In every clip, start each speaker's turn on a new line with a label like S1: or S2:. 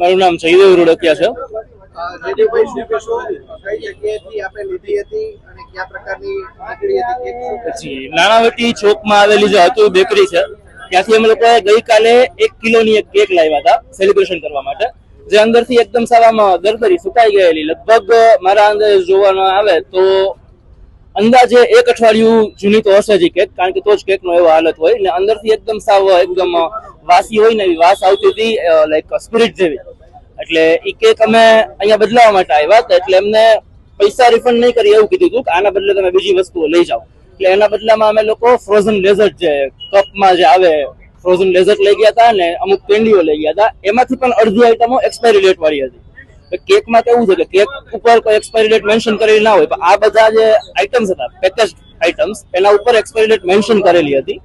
S1: મારું નામ સહીદેવ રોડકિયા છે. પછી નાણાવટી ચોકમાં આવેલી જે હતું બેકરી છે ત્યાંથી અમે લોકોએ ગઈકાલે એક કિલોની એક કેક લાવ્યા હતા સેલિબ્રેશન કરવા માટે. જે અંદરથી એકદમ સારામાં દરદરી સુકાઈ ગયેલી. લગભગ મારા અંદર જોવામાં આવે તો અંદાજે એક અઠવાડિયું જૂની તો હશે જ કેક, કારણ કે તો જ કેકનો એવો હાલત હોય. ને અંદરથી એકદમ સાવ, એકદમ વાસી હોય ને એવી વાસ આવતી હતી લાઈક સ્પિરિટ જેવી. એટલે એ કેક અમે અહીંયા બદલાવા માટે આવ્યા હતા, એટલે એમને પૈસા રિફંડ નહીં કરી એવું કીધું હતું કે આના બદલે તમે બીજી વસ્તુઓ લઈ જાઓ. એટલે એના બદલામાં અમે લોકો ફ્રોઝન ડેઝર્ટ જે કપમાં જે આવે ફ્રોઝન ડેઝર્ટ લઈ ગયા હતા અને અમુક કેન્ડીઓ લઈ ગયા હતા. એમાંથી પણ અડધી આઈટમો એક્સપાયરી ડેટ વાળી હતી. કેકમાં કેવું છે કે કેક ઉપર કોઈ એક્સપાયરી ડેટ મેન્શન કરેલી ના હોય, પણ આ બધા જે આઇટમ્સ હતા પેકેજ આઇટમ્સ એના ઉપર એક્સપાયરી ડેટ મેન્શન કરેલી હતી.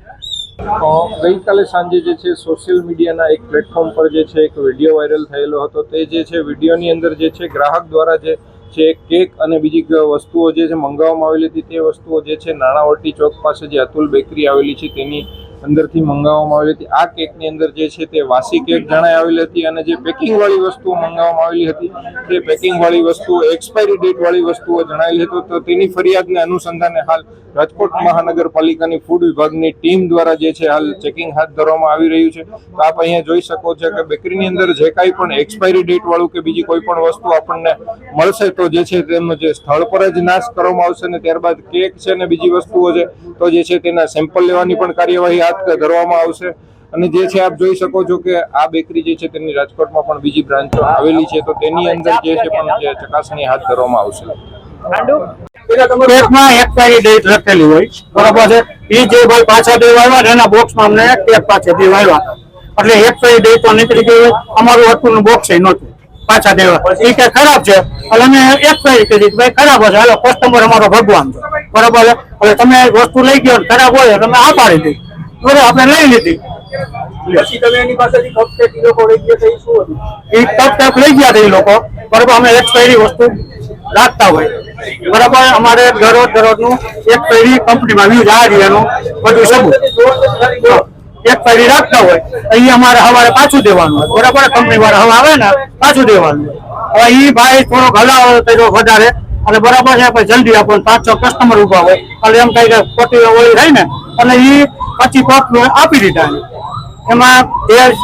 S2: ગઈકાલે સાંજે જે છે સોશિયલ મીડિયાના એક પ્લેટફોર્મ પર જે છે, એક વીડિયો વાયરલ થયેલો હતો. તે જે છે વિડીયોની અંદર જે છે, ગ્રાહક દ્વારા જે છે, કેક અને બીજી વસ્તુઓ જે છે, મંગાવવામાં આવેલી હતી, તે વસ્તુઓ જે છે, નાણાવટી ચોક પાસે જે અતુલ બેકરી આવેલી છે, તેની અંદરથી મંગાવવામાં આવેલી હતી. આ કેકની અંદર જે છે તે વાસી કેક જણાઈ આવેલી હતી અને જે પેકિંગ વાળી વસ્તુઓ મંગાવવામાં આવેલી હતી, તે પેકિંગ વાળી વસ્તુઓ એક્સપાયરી ડેટ વાળી વસ્તુઓ જણાવેલી હતી. તો તેની ફરિયાદને અનુસંધાને હાલ રાજકોટ મહાનગરપાલિકાની ફૂડ વિભાગની ટીમ દ્વારા જે છે હાલ ચેકિંગ હાથ ધરવામાં આવી રહ્યું છે. તો આપ અહીંયા જોઈ શકો છો કે બેકરીની અંદર જે કાંઈ પણ એક્સપાયરી ડેટ વાળું કે બીજી કોઈ પણ વસ્તુ આપણને મળશે તો જે છે તેમનો જે સ્થળ પર જ નાશ કરવામાં આવશે ને ત્યારબાદ કેક છે ને બીજી વસ્તુઓ છે, તો જે છે તેના સેમ્પલ લેવાની પણ કાર્યવાહી હાથ ધરવામાં આવશે. અને જે છે આપ જોઈ શકો છો કે આ બેકરી જે છે તેની રાજકોટમાં પણ બીજી બ્રાન્ચો આવેલી છે. તો તેની અંદર જે છે પણ જે ચકાસણી હાથ ધરવામાં આવશે.
S3: ડેટ લખેલી હોય. બરાબર છે? એ જે ભાઈ પાછા દેવા આવ્યા ને એના બોક્સમાં અમને કેક પાછા દેવા આવ્યા એટલે એક્સપાયરી ડેટ તો નીકળી ગઈ હોય. અમારું હતું બોક્સ નહોતું. પાછા દેવા એ કે ખરાબ છે. એટલે અમે એક્સપાયરી કરી દીધી ભાઈ ખરાબ હશે. હાલો કસ્ટમર અમારો ભગવાન છે. બરાબર છે? એટલે તમે વસ્તુ લઈ ગયો ખરાબ હોય તમે આ પાડી દીધી બરાબર આપણે લઈ લીધી.
S4: પછી તમે એની પાસેથી કપ કેક લોકો લઈ ગયા તો શું હતું?
S3: એ ટપ ટપ લઈ ગયા હતા લોકો. બરાબર અમે એક્સપાયરી વસ્તુ રાખતા હોય. બરાબર અમારે દરરોજ દરરોજનું એક્સપાયરી કંપનીમાં વ્યૂઝ આ રહ્યાનું બધું સબૂત. એક્સપાયરી રાખતા હોય. અહીં અમારે સવારે પાછું દેવાનું હોય. બરાબર કંપની વાળા હવે આવે ને પાછું દેવાનું હોય. હવે એ ભાઈ થોડોક હલાવો કર્યો વધારે. અને બરાબર છે જલ્દી આપો પાંચ છ કસ્ટમર ઊભા હોય. એટલે એમ કઈ કે ખોટી ઓળી થાય ને. અને એ પછી પપ આપી દીધા એમાં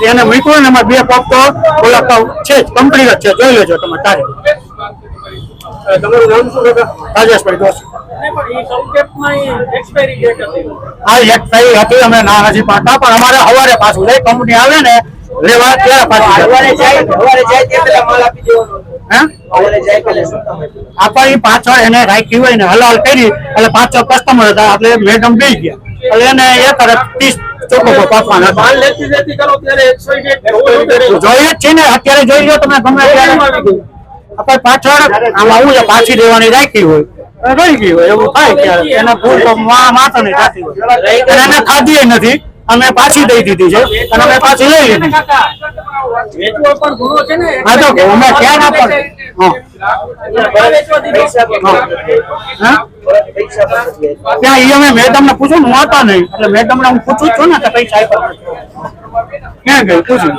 S3: એને મૂક્યું ને એમાં બે પગ તો ઓલા છે જ કંપની જ છે. જોઈ લેજો તમે તારે.
S4: તમારું નામ શું
S3: રાજેશભાઈ દોસ્ત.
S4: હતી.
S3: એક થઈ હતી અમે ના હજી પાટા પણ અમારે સવારે પાછું જાય કંપની આવે ને લેવા ત્યારે પાછું હે? આપણે પાછળ એને રાખી હોય ને હલાલ કરી એટલે પાંચ છ કસ્ટમર હતા એટલે મેડમ બે ગયા. એને એ તરફથી ચોખ્ખો પાકવાના જોઈએ જ છે ને, અત્યારે જોઈ લો તમે, ગમે આપણે પાછળ આમ આવું છે, પાછી દેવાની રાખી હોય. રહી ગઈ હોય, એવું થાય ત્યારે. એને ભૂલ તો માથા નહીં થતી હોય. એને ખાધી નથી. અમે પાછી દઈ દીધી છે. અને અમે પાછી લઈ લીધી. હા, તો અમે ક્યાં ના
S4: વેચવાથી
S3: હા. ત્યાં ઈ અમે મેડમ ને પૂછ્યું ને હું હતા નહીં. એટલે મેડમ ને હું પૂછું છું ને કે પૈસા આપ્યા. ક્યાં ગયું પૂછ્યું.